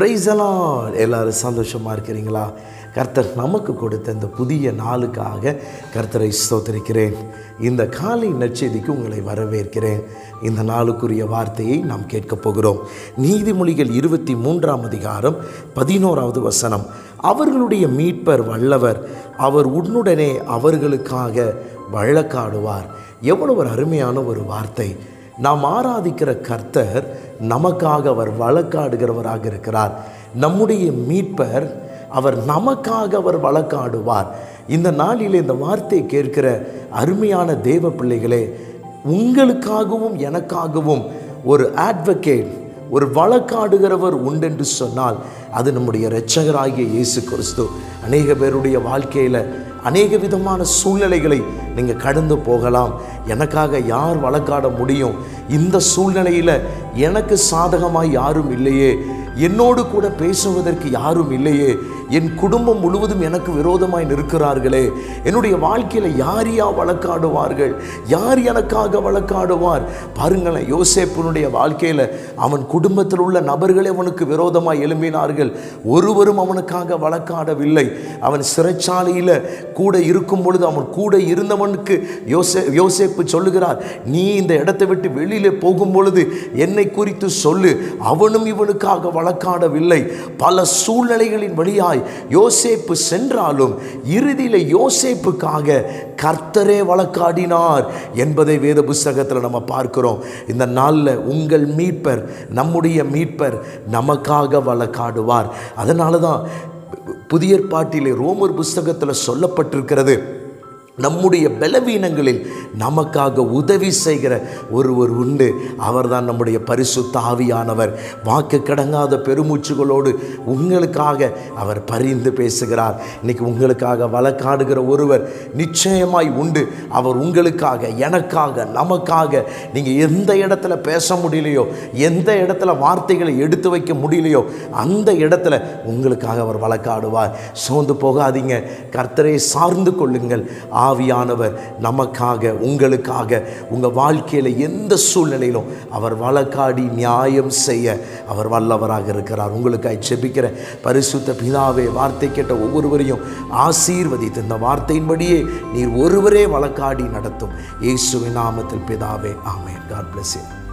பிரைஸலாம் எல்லோரும் சந்தோஷமாக இருக்கிறீங்களா? கர்த்தர் நமக்கு கொடுத்த இந்த புதிய நாளுக்காக கர்த்தரை ஸ்தோத்திரிக்கிறேன். இந்த காலை நற்செய்திக்கு உங்களை வரவேற்கிறேன். இந்த நாளுக்குரிய வார்த்தையை நாம் கேட்கப் போகிறோம். நீதிமொழிகள் இருபத்தி மூன்றாம் அதிகாரம் பதினோராவது வசனம். அவர்களுடைய மீட்பர் வல்லவர் அவர் உன்னுடனே அவர்களுக்காக வழக்காடுவார். எவ்வளவு ஒரு அருமையான ஒரு வார்த்தை. நாம் ஆராதிக்கிற கர்த்தர் நமக்காக அவர் வழக்காடுகிறவராக இருக்கிறார். நம்முடைய மீட்பர் அவர் நமக்காக அவர் வழக்காடுவார். இந்த நாளில் இந்த வார்த்தையை கேட்கிற அருமையான தேவ பிள்ளைகளே உங்களுக்காகவும் எனக்காகவும் ஒரு ஆட்வொகேட் ஒரு வழக்காடுகிறவர் உண்டென்று சொன்னால் அது நம்முடைய இரட்சகராகிய இயேசு கிறிஸ்து. அநேக பேருடைய வாழ்க்கையில் அநேக விதமான சூழ்நிலைகளை நீங்கள் கடந்து போகலாம். எனக்காக யார் வழக்காட முடியும்? இந்த சூழ்நிலையில் எனக்கு சாதகமாக யாரும் இல்லையே. என்னோடு கூட பேசுவதற்கு யாரும் இல்லையே. என் குடும்பம் முழுவதும் எனக்கு விரோதமாய் நிற்கிறார்களே. என்னுடைய வாழ்க்கையில் யார் யா வழக்காடுவார்கள்? யார் எனக்காக வழக்காடுவார்? பாருங்களேன் யோசேப்பனுடைய வாழ்க்கையில் அவன் குடும்பத்தில் உள்ள நபர்களே அவனுக்கு விரோதமாக எழும்பினார்கள். ஒருவரும் அவனுக்காக வழக்காடவில்லை. அவன் சிறைச்சாலையில் கூட இருக்கும் பொழுது அவன் கூட இருந்தவனுக்கு யோசே யோசேப்பு சொல்லுகிறார் நீ இந்த இடத்தை விட்டு வெளியில் போகும் பொழுது என்னை குறித்து சொல்லு. அவனும் இவனுக்காக வழக்காடவில்லை. பல சூழ்நிலைகளின் வழியாய் யோசேப்பு சென்றாலும் இறுதியில் யோசேப்புக்காக கர்த்தரே வழக்காடினார் என்பதை வேத புஸ்தகத்தில் நம்ம பார்க்கிறோம். இந்த நாளில் உங்கள் மீட்பர் நம்முடைய மீட்பர் நமக்காக வழக்காடுவார். அதனால தான் புதிய பாட்டிலே ரோமர் புஸ்தகத்தில் சொல்லப்பட்டிருக்கிறது. நம்முடைய பலவீனங்களில் நமக்காக உதவி செய்கிற ஒருவர் உண்டு. அவர்தான் நம்முடைய பரிசுத்த ஆவியானவர். வாக்கு கடங்காத பெருமூச்சுகளோடு உங்களுக்காக அவர் பரிந்து பேசுகிறார். இன்னைக்கு உங்களுக்காக வழக்காடுகிற ஒருவர் நிச்சயமாய் உண்டு. அவர் உங்களுக்காக எனக்காக நமக்காக நீங்கள் எந்த இடத்துல பேச முடியலையோ எந்த இடத்துல வார்த்தைகளை எடுத்து வைக்க முடியலையோ அந்த இடத்துல உங்களுக்காக அவர் வழக்காடுவார். சோர்ந்து போகாதீங்க. கர்த்தரை சார்ந்து கொள்ளுங்கள். ஆ ஆவியானவர் நமக்காக உங்களுக்காக உங்கள் வாழ்க்கையில் எந்த சூழ்நிலையிலும் அவர் வழக்காடி நியாயம் செய்ய அவர் வல்லவராக இருக்கிறார். உங்களுக்காக செபிக்கிற பரிசுத்த பிதாவே வார்த்தை கேட்ட ஒவ்வொருவரையும் ஆசீர்வதித்து இந்த வார்த்தையின்படியே நீர் ஒருவரே வழக்காடி நடத்தும். இயேசுவின் நாமத்தில் பிதாவே ஆமென். God plus you.